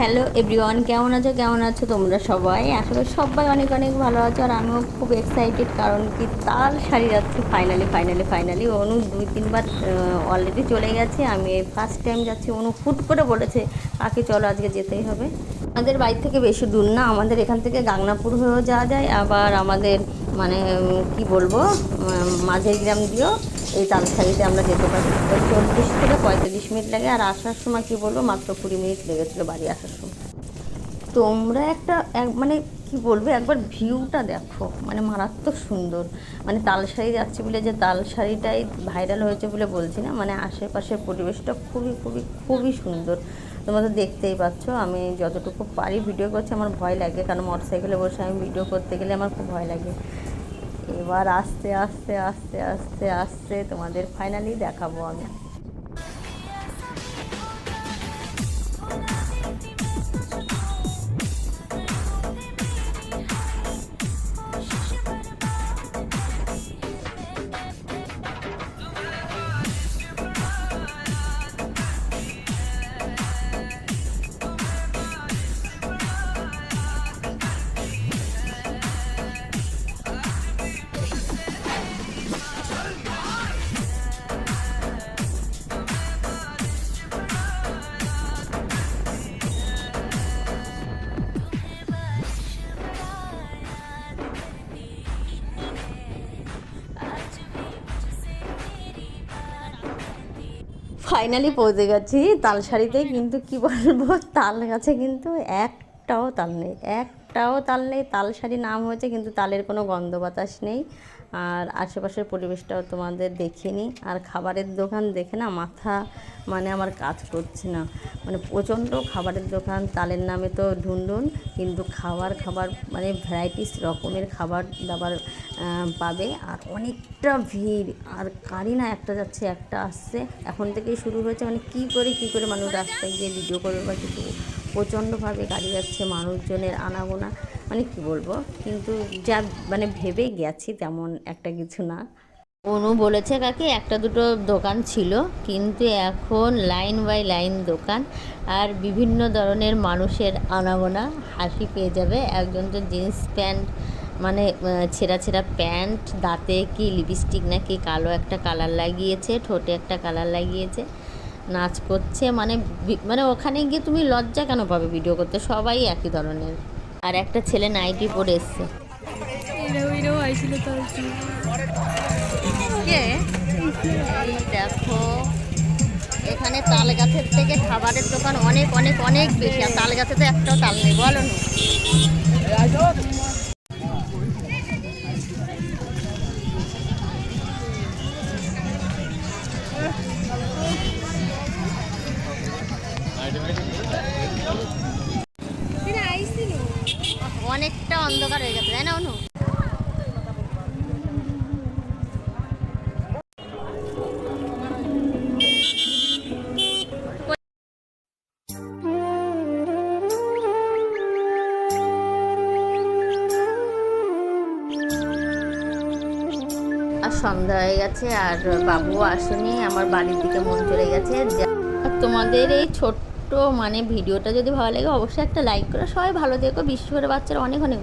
Hello everyone, কেমন আছো? কেমন আছো তোমরা সবাই? আসলে সবাই অনেক অনেক ভালো আছো আর আমিও খুব এক্সাইটেড কারণ কি তাল শাড়ি যাচ্ছে ফাইনালি ফাইনালি ফাইনালি অনু দুই তিনবার অলরেডি চলে গেছে। আমি ফার্স্ট টাইম যাচ্ছি। অনু ফুট করে বলেছে কাকে চলো, আজকে যেতেই হবে। আমাদের বাড়ি থেকে বেশি দূর না। আমাদের এখান থেকে গাংনাপুর হয়েও যাওয়া যায়। আবার আমাদের মানে কি বলব মাঝের গ্রাম দিয়েও এই তালসারিতে আমরা যেতে পারি। ওই চল্লিশ থেকে পঁয়তাল্লিশ মিনিট লাগে, আর আসার সময় কি বলব, মাত্র কুড়ি মিনিট লেগেছিলো বাড়ি আসার সময়। তোমরা একটা এক মানে কি বলবে, একবার ভিউটা দেখো মানে মারাত্মক সুন্দর। মানে তালসারি যাচ্ছি বলে যে তালসারিটাই ভাইরাল হয়েছে বলে বলছি না মানে আশেপাশের পরিবেশটা খুবই খুবই খুবই সুন্দর। তোমরা তো দেখতেই পাচ্ছ, আমি যতটুকু পারি ভিডিও করছি, আমার ভয় লাগে। কারণ মোটর সাইকেলে বসে আমি ভিডিও করতে গেলে আমার খুব ভয় লাগে। এবার আস্তে আস্তে আস্তে আস্তে আস্তে তোমাদের ফাইনালি দেখাবো আমি। ফাইনালি পৌঁছে গেছি। তালসারিতে কিন্তু কি বলব? তাল গাছে কিন্তু একটাও তাল নেই একটাও তাল নেই, তাল শাড়ি নাম হয়েছে কিন্তু তালের কোনো গন্ধ বাতাস নেই। আর আশেপাশের পরিবেশটাও তোমাদের দেখিনি। আর খাবারের দোকান দেখে না মাথা মানে আমার কাজ করছে না। মানে প্রচণ্ড খাবারের দোকান, তালের নামে তো ঢুনঢুন, কিন্তু খাবার খাবার মানে ভ্যারাইটিস রকমের খাবার দাবার পাবে। আর অনেকটা ভিড়, আর কারি না একটা যাচ্ছে, একটা আসছে। এখন থেকেই শুরু হয়েছে। মানে কী করে কী করে মানুষ রাস্তায় গিয়ে ভিডিও করবে বা কিছু প্রচণ্ডভাবে গাড়ি যাচ্ছে, মানুষজনের আনাগোনা মানে কি বলব? কিন্তু যা মানে ভেবে গেছি তেমন একটা কিছু না। অনু বলেছে কাকি, একটা দুটো দোকান ছিল, কিন্তু এখন লাইন বাই লাইন দোকান, আর বিভিন্ন ধরনের মানুষের আনাগোনা, হাসি পেয়ে যাবে। একজন তো জিন্স প্যান্ট মানে ছেঁড়া ছেঁড়া প্যান্ট, দাঁতে কি লিপস্টিক না কি কালো একটা কালার লাগিয়েছে, ঠোঁটে একটা কালার লাগিয়েছে। নাচ করছে মানে মানে ওখানে গিয়ে তুমি লজ্জা কেন পাবে ভিডিও করতে? সবাই একই ধরনের। আর একটা ছেলে নাইটি পরে এসছে। দেখো এখানে তাল গাছের থেকে খাবারের দোকান অনেক অনেক অনেক বেশি আর তাল গাছে তো একটাও তাল নেই বলো না। অনেকটা অন্ধকার হয়ে গেছে, তাই না সন্ধ্যা হয়ে গেছে, আর বাবু আসেনি, আমার বাড়ির দিকে মন চলে গেছে। তোমাদের এই ছোট্ট মানে ভিডিওটা যদি ভালো লাগে, অবশ্যই একটা লাইক করে। সবাই ভালো দেখো বিশেষ করে বাচ্চারা অনেক অনেক